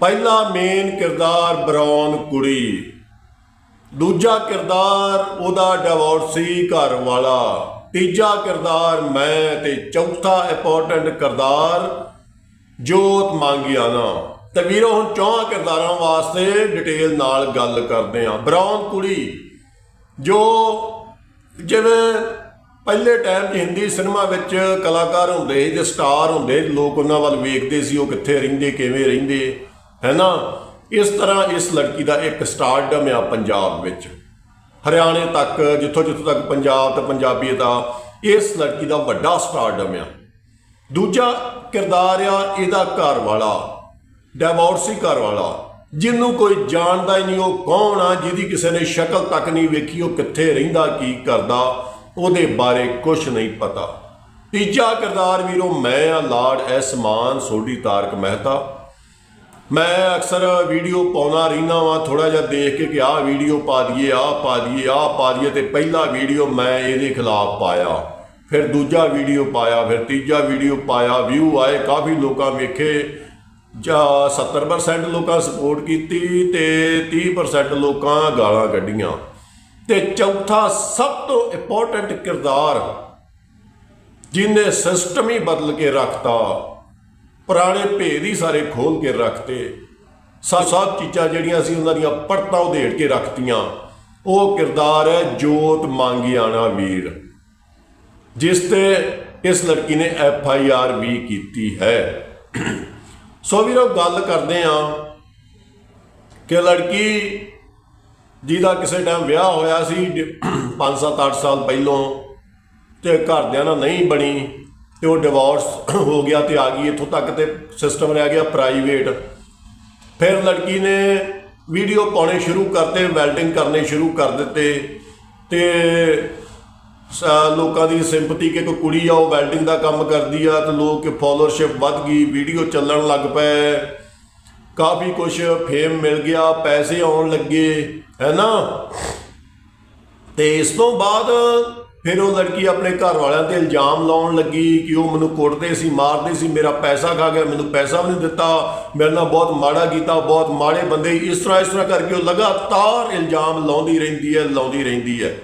ਪਹਿਲਾ ਮੇਨ ਕਿਰਦਾਰ ਬਰੌਨ ਕੁੜੀ। ਦੂਜਾ ਕਿਰਦਾਰ ਉਹਦਾ ਡਿਵੋਰਸੀ ਘਰ ਵਾਲਾ। ਤੀਜਾ ਕਿਰਦਾਰ ਮੈਂ ਤੇ ਚੌਥਾ ਇੰਪੋਰਟੈਂਟ ਕਿਰਦਾਰ ਜੋਤ ਮੰਗਿਆਣਾ ਤੇ ਵੀਰੋ, ਹੁਣ ਚੌਹਾਂ ਕਿਰਦਾਰਾਂ ਵਾਸਤੇ ਡਿਟੇਲ ਨਾਲ ਗੱਲ ਕਰਦੇ ਹਾਂ। ਬਰੌਨ ਕੁੜੀ, ਜੋ ਜਿਵੇਂ ਪਹਿਲੇ ਟਾਈਮ 'ਚ ਹਿੰਦੀ ਸਿਨੇਮਾ ਵਿੱਚ ਕਲਾਕਾਰ ਹੁੰਦੇ ਸੀ ਤੇ ਸਟਾਰ ਹੁੰਦੇ ਲੋਕ ਉਹਨਾਂ ਵੱਲ ਵੇਖਦੇ ਸੀ, ਉਹ ਕਿੱਥੇ ਰਹਿੰਦੇ, ਕਿਵੇਂ ਰਹਿੰਦੇ। ਹੈ ਨਾ? ਇਸ ਤਰ੍ਹਾਂ ਇਸ ਲੜਕੀ ਦਾ ਇੱਕ ਸਟਾਰਡਮ ਆ ਪੰਜਾਬ ਵਿੱਚ। ਹਰਿਆਣੇ ਤੱਕ, ਜਿੱਥੋਂ ਜਿੱਥੋਂ ਤੱਕ ਪੰਜਾਬ ਤੇ ਪੰਜਾਬੀਅਤ ਆ ਇਸ ਲੜਕੀ ਦਾ ਵੱਡਾ ਸਟਾਰਡਮ ਆ। ਦੂਜਾ ਕਿਰਦਾਰ ਆ ਇਹਦਾ ਘਰ ਵਾਲਾ ਡਿਵੋਰਸੀ ਘਰ ਵਾਲਾ ਜਿਹਨੂੰ ਕੋਈ ਜਾਣਦਾ ਹੀ ਨਹੀਂ ਉਹ ਕੌਣ ਆ, ਜਿਹਦੀ ਕਿਸੇ ਨੇ ਸ਼ਕਲ ਤੱਕ ਨਹੀਂ ਵੇਖੀ, ਉਹ ਕਿੱਥੇ ਰਹਿੰਦਾ, ਕੀ ਕਰਦਾ, ਉਹਦੇ ਬਾਰੇ ਕੁਝ ਨਹੀਂ ਪਤਾ। ਤੀਜਾ ਕਿਰਦਾਰ ਵੀਰੋ, ਮੈਂ ਆ ਲਾਰਡ ਐਸ ਮਾਨ, ਸੋਢੀ ਤਾਰਕ ਮਹਿਤਾ। ਮੈਂ ਅਕਸਰ ਵੀਡੀਓ ਪਾਉਣਾ ਰਹਿਣਾ ਵਾਂ ਥੋੜਾ ਜਿਹਾ ਦੇਖ ਕੇ ਕਿ ਆਹ ਵੀਡੀਓ ਪਾ ਦਈਏ, ਆਹ ਪਾ ਦਈਏ, ਆਹ ਪਾ ਦਈਏ ਤੇ ਪਹਿਲਾ ਵੀਡੀਓ ਮੈਂ ਇਹਦੇ ਖਿਲਾਫ ਪਾਇਆ। ਫਿਰ ਦੂਜਾ ਵੀਡੀਓ ਪਾਇਆ, ਫਿਰ ਤੀਜਾ ਵੀਡੀਓ ਪਾਇਆ ਵਿਊ ਆਏ, ਕਾਫੀ ਲੋਕਾਂ ਵੇਖੇ, ਜਾਂ 70% ਲੋਕਾਂ ਸਪੋਰਟ ਕੀਤੀ ਤੇ 30% ਲੋਕਾਂ ਗਾਲਾਂ ਕੱਢੀਆਂ। ਤੇ ਚੌਥਾ ਸਭ ਤੋਂ ਇੰਪੋਰਟੈਂਟ ਕਿਰਦਾਰ, ਜਿਹਨੇ ਸਿਸਟਮ ਹੀ ਬਦਲ ਕੇ ਰੱਖਤਾ ਪੁਰਾਣੇ ਭੇਦ ਹੀ ਸਾਰੇ ਖੋਲ ਕੇ ਰੱਖਤੇ। ਸਭ ਸਭ ਚੀਜ਼ਾਂ ਜਿਹੜੀਆਂ ਸੀ, ਉਹਨਾਂ ਦੀਆਂ ਪਰਤਾਂ ਉਧੇੜ ਕੇ ਰੱਖਤੀਆਂ। ਉਹ ਕਿਰਦਾਰ ਹੈ ਜੋਤ ਮੰਗਿਆਣਾ ਵੀਰ। ਜਿਸ ਤੇ ਇਸ ਲੜਕੀ ਨੇ ਐਫ ਆਈ ਆਰ ਵੀ ਕੀਤੀ ਹੈ। ਸੋ ਵੀਰੋ, ਗੱਲ ਕਰਦੇ ਆ ਕਿ ਲੜਕੀ ਜਿਹਦਾ ਕਿਸੇ ਟਾਈਮ ਵਿਆਹ ਹੋਇਆ ਸੀ 5-7-8 ਸਾਲ ਪਹਿਲੋਂ, ਤੇ ਘਰਦਿਆਂ ਨਾਲ ਨਹੀਂ ਬਣੀ। ਤੇ ਉਹ ਡਿਵੋਰਸ ਹੋ ਗਿਆ ਤੇ ਆ ਗਈ, ਇੱਥੋਂ ਤੱਕ ਤੇ ਸਿਸਟਮ ਰਹਿ ਗਿਆ ਪ੍ਰਾਈਵੇਟ ਫਿਰ ਲੜਕੀ ਨੇ ਵੀਡੀਓ ਪਾਉਣੇ ਸ਼ੁਰੂ ਕਰਤੇ ਵੈਲਡਿੰਗ ਕਰਨੇ ਸ਼ੁਰੂ ਕਰ ਦਿੱਤੇ ਤੇ ਲੋਕਾਂ ਦੀ ਸਿੰਪਥੀ ਕਿ ਕੋਈ ਕੁੜੀ ਆ, ਉਹ ਵੈਲਡਿੰਗ ਦਾ ਕੰਮ ਕਰਦੀ ਆ ਤੇ ਲੋਕ ਫਾਲੋਅਰਸ਼ਿਪ ਵੱਧ ਗਈ ਵੀਡੀਓ ਚੱਲਣ ਲੱਗ ਪਏ। ਕਾਫੀ ਕੁਝ ਫੇਮ ਮਿਲ ਗਿਆ, ਪੈਸੇ ਆਉਣ ਲੱਗੇ, ਹੈ ਨਾ? ਤੇ ਇਸ ਤੋਂ ਬਾਅਦ ਫਿਰ ਉਹ ਲੜਕੀ ਆਪਣੇ ਘਰ ਵਾਲਿਆਂ ਤੇ ਇਲਜ਼ਾਮ ਲਾਉਣ ਲੱਗੀ ਕਿ ਉਹ ਮੈਨੂੰ ਕੁੱਟਦੇ ਸੀ, ਮਾਰਦੇ ਸੀ, ਮੇਰਾ ਪੈਸਾ ਖਾ ਗਿਆ, ਮੈਨੂੰ ਪੈਸਾ ਵੀ ਨਹੀਂ ਦਿੱਤਾ, ਮੇਰੇ ਨਾਲ ਬਹੁਤ ਮਾੜਾ ਕੀਤਾ, ਬਹੁਤ ਮਾੜੇ ਬੰਦੇ, ਇਸ ਤਰ੍ਹਾਂ ਇਸ ਤਰ੍ਹਾਂ ਕਰਕੇ ਉਹ ਲਗਾਤਾਰ ਇਲਜ਼ਾਮ ਲਾਉਂਦੀ ਰਹਿੰਦੀ ਹੈ, ਲਾਉਂਦੀ ਰਹਿੰਦੀ ਹੈ।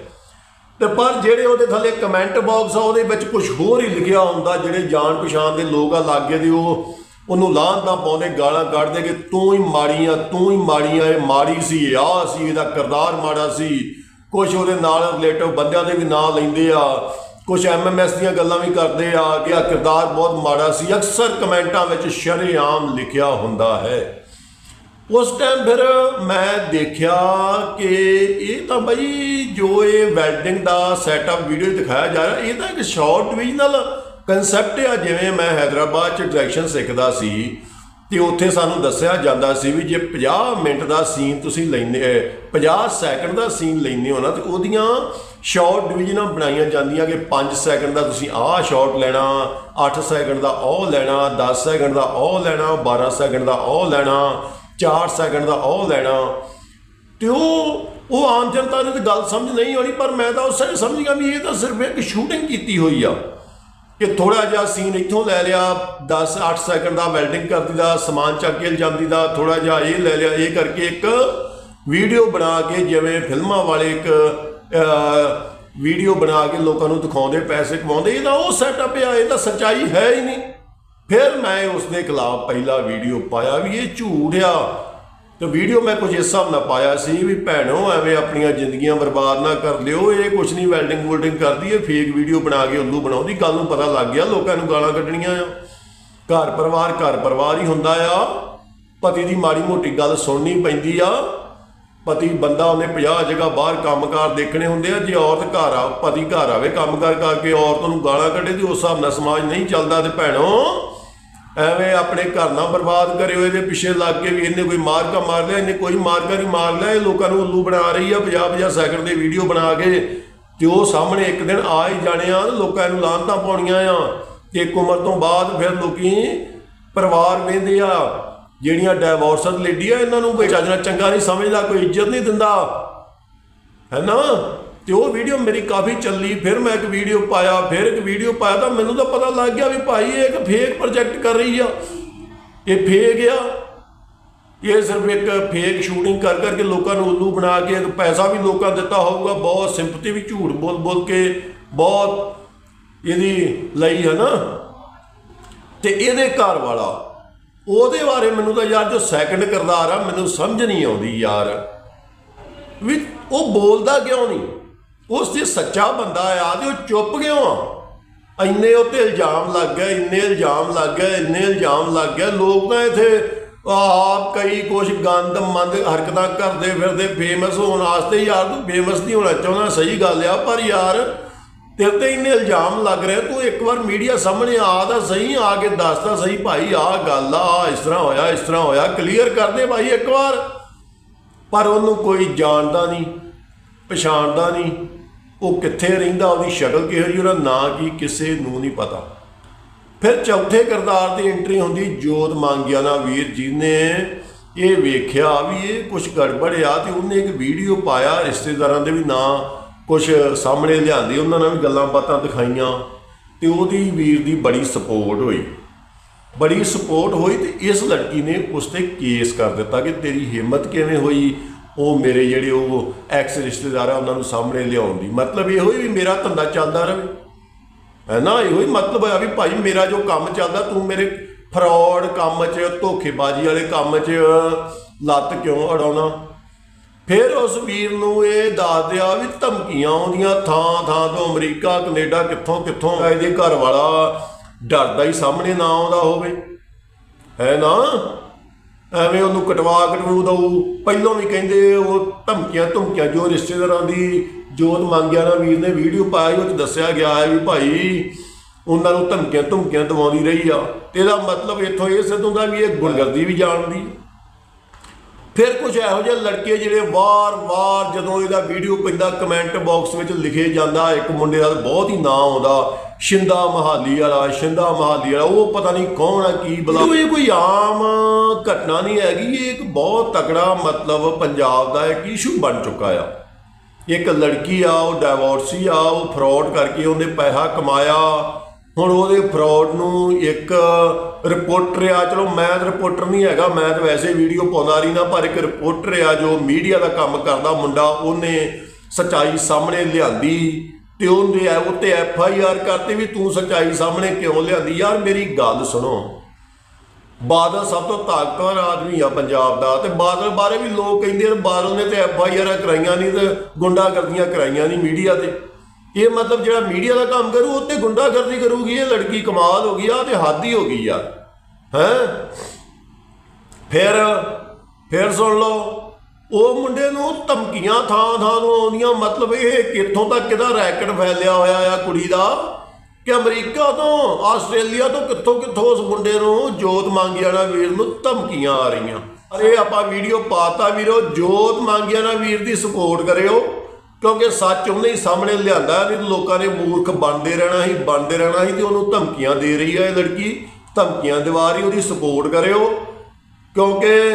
ਤੇ ਪਰ ਜਿਹੜੇ ਉਹਦੇ ਥੱਲੇ ਕਮੈਂਟ ਬਾਕਸ ਆ, ਉਹਦੇ ਵਿੱਚ ਕੁਝ ਹੋਰ ਹੀ ਲਿਖਿਆ ਹੁੰਦਾ, ਜਿਹੜੇ ਜਾਣ ਪਛਾਣ ਦੇ ਲੋਕ ਆ, ਲਾਗੇ ਦੇ ਉਹ, ਉਹਨੂੰ ਲਾਹਨਤਾਂ ਪਾਉਂਦੇ, ਗਾਲਾਂ ਕੱਢਦੇ ਕਿ ਤੂੰ ਹੀ ਮਾੜੀ ਆ ਤੂੰ ਹੀ ਮਾੜੀ ਆ ਇਹ ਮਾੜੀ ਸੀ ਆ ਸੀ, ਇਹਦਾ ਕਿਰਦਾਰ ਮਾੜਾ ਸੀ। ਕੁਝ ਉਹਦੇ ਨਾਲ ਰਿਲੇਟਿਵ ਬੰਦਿਆਂ ਦੇ ਵੀ ਨਾਂ ਲੈਂਦੇ ਆ। ਕੁਝ ਐਮਐਮਐਸ ਦੀਆਂ ਗੱਲਾਂ ਵੀ ਕਰਦੇ ਆ ਕਿ ਆ ਕਿਰਦਾਰ ਬਹੁਤ ਮਾੜਾ ਸੀ। ਅਕਸਰ ਕਮੈਂਟਾਂ ਵਿੱਚ ਸ਼ਰੇਆਮ ਲਿਖਿਆ ਹੁੰਦਾ ਹੈ। ਉਸ ਟਾਈਮ ਫਿਰ ਮੈਂ ਦੇਖਿਆ ਕਿ ਇਹ ਤਾਂ ਬਈ ਜੋ ਇਹ ਵੈਲਡਿੰਗ ਦਾ ਸੈਟਅਪ ਵੀਡੀਓ ਦਿਖਾਇਆ ਜਾ ਰਿਹਾ, ਇਹ ਤਾਂ ਇੱਕ ਸ਼ਾਰਟ ਵੀਜ਼ਨਲ ਕਨਸੈਪਟ ਆ, ਜਿਵੇਂ ਮੈਂ ਹైదరాబాద్ ਚ ਡਾਇਰੈਕਸ਼ਨ ਸਿੱਖਦਾ ਸੀ। ਤੇ ਉੱਥੇ ਸਾਨੂੰ ਦੱਸਿਆ ਜਾਂਦਾ ਸੀ ਵੀ ਜੇ 50 ਮਿੰਟ ਦਾ ਸੀਨ ਤੁਸੀਂ ਲੈਂਦੇ ਅਹ 50 ਸੈਕਿੰਡ ਦਾ ਸੀਨ ਲੈਂਦੇ ਹੋ ਨਾ, ਤੇ ਉਹਦੀਆਂ ਸ਼ਾਰਟ ਡਿਵੀਜ਼ਨਾਂ ਬਣਾਈਆਂ ਜਾਂਦੀਆਂ ਕਿ 5 ਸੈਕਿੰਡ ਦਾ ਤੁਸੀਂ ਆਹ ਸ਼ਾਟ ਲੈਣਾ 8 ਸੈਕਿੰਡ ਦਾ ਉਹ ਲੈਣਾ 10 ਸੈਕਿੰਡ ਦਾ ਉਹ ਲੈਣਾ 12 ਸੈਕਿੰਡ ਦਾ ਉਹ ਲੈਣਾ 4 ਸੈਕਿੰਡ ਦਾ ਉਹ ਲੈਣਾ। ਤੇ ਉਹ ਉਹ ਆਮ ਜਨਤਾ ਨੂੰ ਤਾਂ ਗੱਲ ਸਮਝ ਨਹੀਂ ਆਉਣੀ, ਪਰ ਮੈਂ ਤਾਂ ਉਸ ਵੇਲੇ ਸਮਝ ਗਿਆ ਵੀ ਇਹ ਤਾਂ ਸਿਰਫ ਇੱਕ ਸ਼ੂਟਿੰਗ ਕੀਤੀ ਹੋਈ ਆ। ਕਿ ਥੋੜਾ ਜਿਹਾ ਸੀਨ ਇੱਥੋਂ ਲੈ ਲਿਆ 10 8 ਸੈਕਿੰਡ ਦਾ ਵੈਲਡਿੰਗ ਕਰਦੀ ਦਾ, ਸਮਾਨ ਚੱਕ ਕੇ ਜਾਂਦੀ ਦਾ ਥੋੜਾ ਜਿਹਾ ਇਹ ਲੈ ਲਿਆ, ਇਹ ਕਰਕੇ ਇੱਕ ਵੀਡੀਓ ਬਣਾ ਕੇ ਜਿਵੇਂ ਫਿਲਮਾਂ ਵਾਲੇ ਇੱਕ ਵੀਡੀਓ ਬਣਾ ਕੇ ਲੋਕਾਂ ਨੂੰ ਦਿਖਾਉਂਦੇ, ਪੈਸੇ ਕਮਾਉਂਦੇ ਇਹਦਾ ਉਹ ਸੈਟਅਪ ਆ, ਇਹ ਤਾਂ ਸੱਚਾਈ ਹੈ ਹੀ ਨਹੀਂ। ਫਿਰ ਮੈਂ ਉਸ ਦੇ ਖਿਲਾਫ ਪਹਿਲਾ ਵੀਡੀਓ ਪਾਇਆ ਵੀ ਇਹ ਝੂਠ ਆ। ਤੇ ਵੀਡੀਓ ਮੈਂ ਕੁਝ ਇਸ ਹਿਸਾਬ ਨਾਲ ਪਾਇਆ ਸੀ ਵੀ ਭੈਣੋ, ਐਵੇਂ ਆਪਣੀਆਂ ਜ਼ਿੰਦਗੀਆਂ ਬਰਬਾਦ ਨਾ ਕਰ ਲਿਓ, ਇਹ ਕੁਝ ਨਹੀਂ ਵੈਲਡਿੰਗ ਵੁਲਡਿੰਗ ਕਰਦੀ, ਇਹ ਫੇਕ ਵੀਡੀਓ ਬਣਾ ਕੇ ਉੱਲੂ ਬਣਾਉਂਦੀ ਕੱਲ ਨੂੰ ਪਤਾ ਲੱਗ ਗਿਆ ਲੋਕਾਂ ਨੂੰ ਗਾਲਾਂ ਕੱਢਣੀਆਂ ਆ। ਘਰ ਪਰਿਵਾਰ ਘਰ ਪਰਿਵਾਰ ਹੀ ਹੁੰਦਾ ਆ। ਪਤੀ ਦੀ ਮਾੜੀ ਮੋਟੀ ਗੱਲ ਸੁਣਨੀ ਪੈਂਦੀ ਆ। ਪਤੀ ਬੰਦਾ ਉਹਨੇ 50 ਜਗ੍ਹਾ ਬਾਹਰ ਕੰਮਕਾਰ ਦੇਖਣੇ ਹੁੰਦੇ ਆ, ਜੇ ਔਰਤ ਘਰ ਆ, ਪਤੀ ਘਰ ਆਵੇ ਕੰਮਕਾਰ ਕਰਕੇ ਔਰਤ ਨੂੰ ਗਾਲਾਂ ਕੱਢੇ ਤੇ ਉਸ ਹਿਸਾਬ ਨਾਲ ਸਮਾਜ ਨਹੀਂ ਚੱਲਦਾ ਤੇ ਭੈਣੋ ਐਵੇਂ ਆਪਣੇ ਘਰ ਨਾ ਬਰਬਾਦ ਕਰਿਓ, ਇਹਦੇ ਪਿੱਛੇ ਲੱਗ ਕੇ ਵੀ ਇਹਨੇ ਕੋਈ ਮਾਰਕਾ ਮਾਰ ਲਿਆ, ਇਹਨੇ ਕੋਈ ਮਾਰਕਾ ਨਹੀਂ ਮਾਰ ਲਿਆ, ਇਹ ਲੋਕਾਂ ਨੂੰ ਉੱਲੂ ਬਣਾ ਰਹੀ ਆ 50 50 ਸੈਕਿੰਡ ਦੇ ਵੀਡੀਓ ਬਣਾ ਕੇ। ਤੇ ਉਹ ਸਾਹਮਣੇ ਇੱਕ ਦਿਨ ਆ ਹੀ ਜਾਣੇ ਆ, ਲੋਕਾਂ ਨੂੰ ਲਾਂਤਾਂ ਪਾਉਣੀਆਂ ਆ। ਇੱਕ ਉਮਰ ਤੋਂ ਬਾਅਦ ਫਿਰ ਲੋਕੀ ਪਰਿਵਾਰ ਵੇਂਦੇ ਆ, ਜਿਹੜੀਆਂ ਡਾਈਵੋਰਸਡ ਲੇਡੀ ਆ, ਇਹਨਾਂ ਨੂੰ ਕੋਈ ਚੱਜ ਨਾਲ ਚੰਗਾ ਨਹੀਂ ਸਮਝਦਾ, ਕੋਈ ਇੱਜ਼ਤ ਨਹੀਂ ਦਿੰਦਾ। ਹੈ ਨਾ? ਤੇ ਉਹ ਵੀਡੀਓ ਮੇਰੀ ਕਾਫੀ ਚੱਲੀ, ਫਿਰ ਮੈਂ ਇੱਕ ਵੀਡੀਓ ਪਾਇਆ, ਫਿਰ ਇੱਕ ਵੀਡੀਓ ਪਾਇਆ ਤਾਂ ਮੈਨੂੰ ਤਾਂ ਪਤਾ ਲੱਗ ਗਿਆ ਵੀ ਭਾਈ ਇਹ ਇੱਕ ਫੇਕ ਪ੍ਰੋਜੈਕਟ ਕਰ ਰਹੀ ਆ। ਇਹ ਫੇਕ ਆ। ਇਹ ਸਿਰਫ ਇੱਕ ਫੇਕ ਸ਼ੂਟਿੰਗ ਕਰ ਕਰਕੇ ਲੋਕਾਂ ਨੂੰ ਉੱਲੂ ਬਣਾ ਕੇ ਪੈਸਾ ਵੀ ਲੋਕਾਂ ਦਿੱਤਾ ਹੋਊਗਾ, ਬਹੁਤ ਸਿੰਪਥੀ ਵੀ ਝੂਠ ਬੋਲ ਬੋਲ ਕੇ, ਬਹੁਤ ਇਹਦੀ ਲਈ ਹੈ ਨਾ। ਤੇ ਇਹਦੇ ਘਰ ਵਾਲਾ, ਉਹਦੇ ਬਾਰੇ ਮੈਨੂੰ ਤਾਂ ਯਾਰ ਜੋ ਸੈਕੰਡ ਕਿਰਦਾਰ ਆ ਮੈਨੂੰ ਸਮਝ ਨਹੀਂ ਆਉਂਦੀ ਯਾਰ। ਵੀ ਉਹ ਬੋਲਦਾ ਕਿਉਂ ਨਹੀਂ? ਉਸ ਦੇ ਸੱਚਾ ਬੰਦਾ ਆ ਤੇ ਉਹ ਚੁੱਪ ਕਿਉਂ ਆ? ਇੰਨੇ ਉੱਤੇ ਇਲਜ਼ਾਮ ਲੱਗ ਗਏ, ਇੰਨੇ ਇਲਜ਼ਾਮ ਲੱਗ ਗਏ, ਇੰਨੇ ਇਲਜ਼ਾਮ ਲੱਗ ਗਏ। ਲੋਕ ਤਾਂ ਇੱਥੇ ਆਪ ਕਈ ਕੁਛ ਗੰਦ ਮੰਦ ਹਰਕਤਾਂ ਕਰਦੇ ਫਿਰਦੇ ਫੇਮਸ ਹੋਣ ਵਾਸਤੇ ਯਾਰ ਤੂੰ ਫੇਮਸ ਨਹੀਂ ਹੋਣਾ ਚਾਹੁੰਦਾ, ਸਹੀ ਗੱਲ ਆ, ਪਰ ਯਾਰ ਤੇਰੇ ਤੇ ਇੰਨੇ ਇਲਜ਼ਾਮ ਲੱਗ ਰਹੇ ਤੂੰ ਇੱਕ ਵਾਰ ਮੀਡੀਆ ਸਾਹਮਣੇ ਆ ਦਾ ਸਹੀ, ਆ ਕੇ ਦੱਸਦਾ ਸਹੀ, ਭਾਈ ਆ ਗੱਲ ਆ, ਆਹ ਇਸ ਤਰ੍ਹਾਂ ਹੋਇਆ, ਇਸ ਤਰ੍ਹਾਂ ਹੋਇਆ ਕਲੀਅਰ ਕਰ ਦੇ ਭਾਈ ਇੱਕ ਵਾਰ। ਪਰ ਉਹਨੂੰ ਕੋਈ ਜਾਣਦਾ ਨਹੀਂ। ਪਛਾਣਦਾ ਨਹੀਂ। ਉਹ ਕਿੱਥੇ ਰਹਿੰਦਾ, ਉਹਦੀ ਸ਼ਕਲ ਕਿਹੋ ਜਿਹੀ, ਉਹਦਾ ਨਾਂ ਕੀ, ਕਿਸੇ ਨੂੰ ਨਹੀਂ ਪਤਾ। ਫਿਰ ਚੌਥੇ ਕਿਰਦਾਰ ਦੀ ਐਂਟਰੀ ਹੁੰਦੀ ਜੋਤ ਮੰਗਿਆ ਨਾ ਵੀਰ ਜੀ ਨੇ ਇਹ ਵੇਖਿਆ ਵੀ ਇਹ ਕੁਝ ਗੜਬੜ ਆ ਤੇ ਉਹਨੇ ਇੱਕ ਵੀਡੀਓ ਪਾਇਆ ਰਿਸ਼ਤੇਦਾਰਾਂ ਦੇ ਵੀ ਨਾਂ ਕੁਝ ਸਾਹਮਣੇ ਲਿਆਂਦੀ, ਉਹਨਾਂ ਨਾਲ ਵੀ ਗੱਲਾਂ ਬਾਤਾਂ ਦਿਖਾਈਆਂ ਤੇ ਉਹਦੀ ਵੀਰ ਦੀ ਬੜੀ ਸਪੋਰਟ ਹੋਈ। ਬੜੀ ਸਪੋਰਟ ਹੋਈ ਤੇ ਇਸ ਲੜਕੀ ਨੇ ਉਸ ਤੇ ਕੇਸ ਕਰ ਦਿੱਤਾ ਕਿ ਤੇਰੀ ਹਿੰਮਤ ਕਿਵੇਂ ਹੋਈ? ਉਹ ਮੇਰੇ ਜਿਹੜੇ ਉਹ ਐਕਸ ਰਿਸ਼ਤੇਦਾਰ ਆ, ਉਹਨਾਂ ਨੂੰ ਸਾਹਮਣੇ ਲਿਆਉਣ ਦੀ। ਮਤਲਬ ਇਹੋ ਹੀ ਵੀ ਮੇਰਾ ਧੰਦਾ ਚੱਲਦਾ ਰਹੇ ਹੈ ਨਾ? ਇਹੋ ਹੀ ਮਤਲਬ ਆ ਵੀ ਭਾਈ ਮੇਰਾ ਜੋ ਕੰਮ ਚੱਲਦਾ, ਤੂੰ ਮੇਰੇ ਫਰਾਡ ਕੰਮ 'ਚ, ਧੋਖੇਬਾਜ਼ੀ ਵਾਲੇ ਕੰਮ 'ਚ ਲੱਤ ਕਿਉਂ ਅੜਾਉਣਾ? ਫਿਰ ਉਸ ਵੀਰ ਨੂੰ ਇਹ ਦੱਸ ਦਿਆ ਵੀ ਧਮਕੀਆਂ ਆਉਂਦੀਆਂ ਥਾਂ ਥਾਂ ਤੋਂ, ਅਮਰੀਕਾ, ਕੈਨੇਡਾ, ਕਿੱਥੋਂ ਕਿੱਥੋਂ। ਇਹਦੇ ਘਰ ਵਾਲਾ ਡਰਦਾ ਹੀ ਸਾਹਮਣੇ ਨਾ ਆਉਂਦਾ ਹੋਵੇ। ਹੈ ਨਾ? ਐਵੇਂ ਉਹਨੂੰ ਕਟਵਾ ਕਟਵੂ ਦਊ। ਪਹਿਲਾਂ ਵੀ ਕਹਿੰਦੇ ਉਹ ਧਮਕੀਆਂ ਧਮਕੀਆਂ ਜੋ ਰਿਸ਼ਤੇਦਾਰਾਂ ਦੀ ਜੋਤ ਮੰਗਿਆ ਨਾ ਵੀਰ ਨੇ ਵੀਡੀਓ ਪਾਈ, ਉਹ ਚ ਦੱਸਿਆ ਗਿਆ ਹੈ ਵੀ ਭਾਈ ਉਹਨਾਂ ਨੂੰ ਧਮਕੀਆਂ ਧਮਕੀਆਂ ਦਵਾਉਂਦੀ ਰਹੀ ਆ। ਤੇ ਇਹਦਾ ਮਤਲਬ ਇੱਥੋਂ ਇਹ ਸਿੱਧ ਹੁੰਦਾ ਵੀ ਇਹ ਗੁੰਡਗਰਦੀ ਵੀ ਜਾਣਦੀ। ਫਿਰ ਕੁਝ ਇਹੋ ਜਿਹੇ ਲੜਕੇ ਜਿਹੜੇ ਵਾਰ-ਵਾਰ ਜਦੋਂ ਇਹਦਾ ਵੀਡੀਓ ਪੈਂਦਾ ਕਮੈਂਟ ਬਾਕਸ ਵਿੱਚ ਲਿਖੇ ਜਾਂਦਾ, ਇੱਕ ਮੁੰਡੇ ਦਾ ਬਹੁਤ ਹੀ ਨਾਂ ਆਉਂਦਾ, ਸ਼ਿੰਦਾ ਮਹਾਲੀ ਵਾਲਾ, ਸ਼ਿੰਦਾ ਮਹਾਲੀ ਵਾਲਾ, ਉਹ ਪਤਾ ਨਹੀਂ ਕੌਣ ਆ, ਕੀ ਬਲਾ ਇਹ ਕੋਈ ਆਮ ਘਟਨਾ ਨਹੀਂ ਹੈਗੀ, ਇਹ ਇੱਕ ਬਹੁਤ ਤਕੜਾ ਮਤਲਬ ਪੰਜਾਬ ਦਾ ਇੱਕ ਇਸ਼ੂ ਬਣ ਚੁੱਕਾ ਆ। ਇੱਕ ਲੜਕੀ ਆ, ਉਹ ਡਾਈਵੋਰਸੀ ਆ, ਉਹ ਫਰਾਡ ਕਰਕੇ ਉਹਨੇ ਪੈਸਾ ਕਮਾਇਆ ਹੁਣ ਉਹਦੇ ਫਰਾਡ ਨੂੰ ਇੱਕ ਰਿਪੋਰਟਰ ਆ, ਚਲੋ ਮੈਂ ਤਾਂ ਰਿਪੋਰਟਰ ਨਹੀਂ ਹੈਗਾ, ਮੈਂ ਤਾਂ ਵੈਸੇ ਵੀਡੀਓ ਪਾਉਂਦਾ ਰਹੀ ਨਾ, ਪਰ ਇੱਕ ਰਿਪੋਰਟਰ ਆ ਜੋ ਮੀਡੀਆ ਦਾ ਕੰਮ ਕਰਦਾ, ਮੁੰਡਾ ਉਹਨੇ ਸਚਾਈ ਸਾਹਮਣੇ ਲਿਆਂਦੀ ਤੇ ਉਹਦੇ ਐ ਉੱਤੇ ਐਫ ਆਈ ਆਰ ਕਰਤੇ ਵੀ ਤੂੰ ਸਚਾਈ ਸਾਹਮਣੇ ਕਿਉਂ ਲਿਆਂਦੀ? ਯਾਰ ਮੇਰੀ ਗੱਲ ਸੁਣੋ। ਬਾਦਲ ਸਭ ਤੋਂ ਤਾਕਤਵਰ ਆਦਮੀ ਆ ਪੰਜਾਬ ਦਾ ਤੇ ਬਾਦਲ ਬਾਰੇ ਵੀ ਲੋਕ ਕਹਿੰਦੇ ਆ, ਬਾਦਲ ਨੇ ਤੇ ਐਫ ਆਈ ਆਰ ਕਰਾਈਆਂ ਨਹੀਂ ਤੇ ਗੁੰਡਾਗਰਦੀਆਂ ਕਰਾਈਆਂ ਨਹੀਂ ਮੀਡੀਆ ਤੇ। ਇਹ ਮਤਲਬ ਜਿਹੜਾ ਮੀਡੀਆ ਦਾ ਕੰਮ ਕਰੂ, ਉਹ ਤੇ ਗੁੰਡਾਗਰਦੀ ਕਰੂਗੀ, ਇਹ ਲੜਕੀ ਕਮਾਲ ਹੋ ਗਈ ਆ ਤੇ ਹੱਦ ਹੀ ਹੋ ਗਈ ਆ। ਹੈ? ਫਿਰ ਫਿਰ ਸੁਣ ਲਓ, ਉਹ ਮੁੰਡੇ ਨੂੰ ਧਮਕੀਆਂ ਥਾਂ ਥਾਂ ਤੋਂ ਆਉਂਦੀਆਂ, ਮਤਲਬ ਇਹ ਕਿੱਥੋਂ ਤੱਕ ਕਿਹਦਾ ਰੈਕਟ ਫੈਲਿਆ ਹੋਇਆ ਆ ਕੁੜੀ ਦਾ? ਕਿ ਅਮਰੀਕਾ ਤੋਂ, ਆਸਟ੍ਰੇਲੀਆ ਤੋਂ ਕਿੱਥੋਂ ਕਿੱਥੋਂ ਉਸ ਮੁੰਡੇ ਨੂੰ ਜੋਤ ਮੰਗਿਆਣਾ ਵੀਰ ਨੂੰ ਧਮਕੀਆਂ ਆ ਰਹੀਆਂ। ਅਰੇ ਆਪਾਂ ਵੀਡੀਓ ਪਾਤਾ ਵੀਰੋ, ਜੋਤ ਮੰਗਿਆਣਾ ਵੀਰ ਦੀ ਸਪੋਰਟ ਕਰਿਓ। ਕਿਉਂਕਿ ਸੱਚ ਉਹਨੇ ਹੀ ਸਾਹਮਣੇ ਲਿਆਂਦਾ ਨਹੀਂ ਲੋਕਾਂ ਨੇ ਮੂਰਖ ਬਣਦੇ ਰਹਿਣਾ ਸੀ, ਬਣਦੇ ਰਹਿਣਾ ਸੀ ਤੇ ਉਹਨੂੰ ਧਮਕੀਆਂ ਦੇ ਰਹੀ ਹੈ ਇਹ ਲੜਕੀ। ਧਮਕੀਆਂ ਦਿਵਾ ਰਹੀ, ਉਹਦੀ ਸਪੋਰਟ ਕਰਿਓ। ਕਿਉਂਕਿ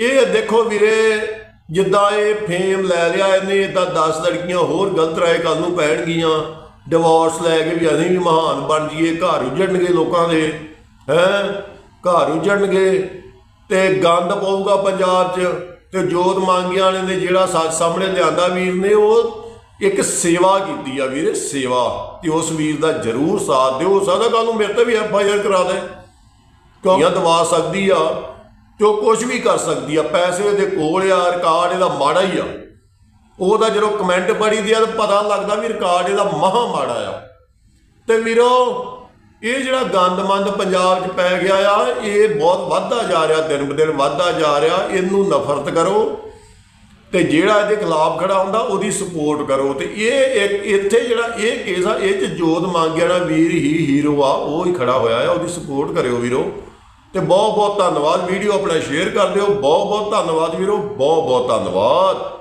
ਇਹ ਦੇਖੋ ਵੀਰੇ, ਜਿੱਦਾਂ ਇਹ ਫੇਮ ਲੈ ਲਿਆ ਇਹਨੇ, ਤਾਂ 10 ਲੜਕੀਆਂ ਹੋਰ ਗਲਤ ਰਾਏ ਕੱਲ ਨੂੰ ਪੈਣਗੀਆਂ। ਡਿਵੋਰਸ ਲੈ ਕੇ ਵੀ ਅਸੀਂ ਵੀ ਮਹਾਨ ਬਣ ਜਾਈਏ, ਘਰ ਉਜੜਨਗੇ ਲੋਕਾਂ ਦੇ, ਹੈ? ਘਰ ਉਜੜਨਗੇ ਤੇ ਗੰਦ ਪਊਗਾ ਪੰਜਾਬ 'ਚ। ਤੇ ਜੋਤ ਮੰਗਿਆ ਵਾਲੇ ਨੇ ਜਿਹੜਾ ਸੱਚ ਸਾਹਮਣੇ ਲਿਆਂਦਾ ਵੀਰ ਨੇ, ਉਹ ਇੱਕ ਸੇਵਾ ਕੀਤੀ ਆ ਵੀਰੇ, ਸੇਵਾ। ਤੇ ਉਸ ਵੀਰ ਦਾ ਜ਼ਰੂਰ ਸਾਥ ਦਿਓ। ਹੋ ਸਕਦਾ ਕੱਲ ਨੂੰ ਮੇਰੇ ਤੇ ਵੀ ਐਫ ਆਈ ਆਰ ਕਰਾ ਦੇ। ਕਿਉਂ ਦਵਾ ਸਕਦੀ ਆ ਤੇ ਉਹ ਕੁਝ ਵੀ ਕਰ ਸਕਦੀ ਆ। ਪੈਸੇ ਇਹਦੇ ਕੋਲ ਆ, ਰਿਕਾਰਡ ਇਹਦਾ ਮਾੜਾ ਹੀ ਆ। ਉਹਦਾ ਜਦੋਂ ਕਮੈਂਟ ਪੜ੍ਹੀ ਦੀ ਆ, ਤਾਂ ਪਤਾ ਲੱਗਦਾ ਵੀ ਰਿਕਾਰਡ ਇਹਦਾ ਮਹਾ ਮਾੜਾ ਆ। ਤੇ ਵੀਰੋ ਇਹ ਜਿਹੜਾ ਗੰਦਮੰਦ ਪੰਜਾਬ 'ਚ ਪੈ ਗਿਆ ਆ, ਇਹ ਬਹੁਤ ਵੱਧਦਾ ਜਾ ਰਿਹਾ, ਦਿਨ ਬ ਦਿਨ ਵੱਧਦਾ ਜਾ ਰਿਹਾ, ਇਹਨੂੰ ਨਫ਼ਰਤ ਕਰੋ ਤੇ ਜਿਹੜਾ ਇਹਦੇ ਖਿਲਾਫ ਖੜਾ ਹੁੰਦਾ, ਉਹਦੀ ਸਪੋਰਟ ਕਰੋ। ਤੇ ਇਹ ਇੱਕ, ਇੱਥੇ ਜਿਹੜਾ ਇਹ ਕੇਸ ਆ, ਇਹ 'ਚ ਜੋਤ ਮੰਗਿਆ ਨਾ ਵੀਰ ਹੀ ਹੀਰੋ ਆ, ਉਹ ਹੀ ਖੜਾ ਹੋਇਆ ਆ, ਉਹਦੀ ਸਪੋਰਟ ਕਰਿਓ ਵੀਰੋ। ਤੇ ਬਹੁਤ ਬਹੁਤ ਧੰਨਵਾਦ, ਵੀਡੀਓ ਆਪਣਾ ਸ਼ੇਅਰ ਕਰ ਦਿਓ। ਬਹੁਤ ਬਹੁਤ ਧੰਨਵਾਦ ਵੀਰੋ ਬਹੁਤ ਬਹੁਤ ਧੰਨਵਾਦ।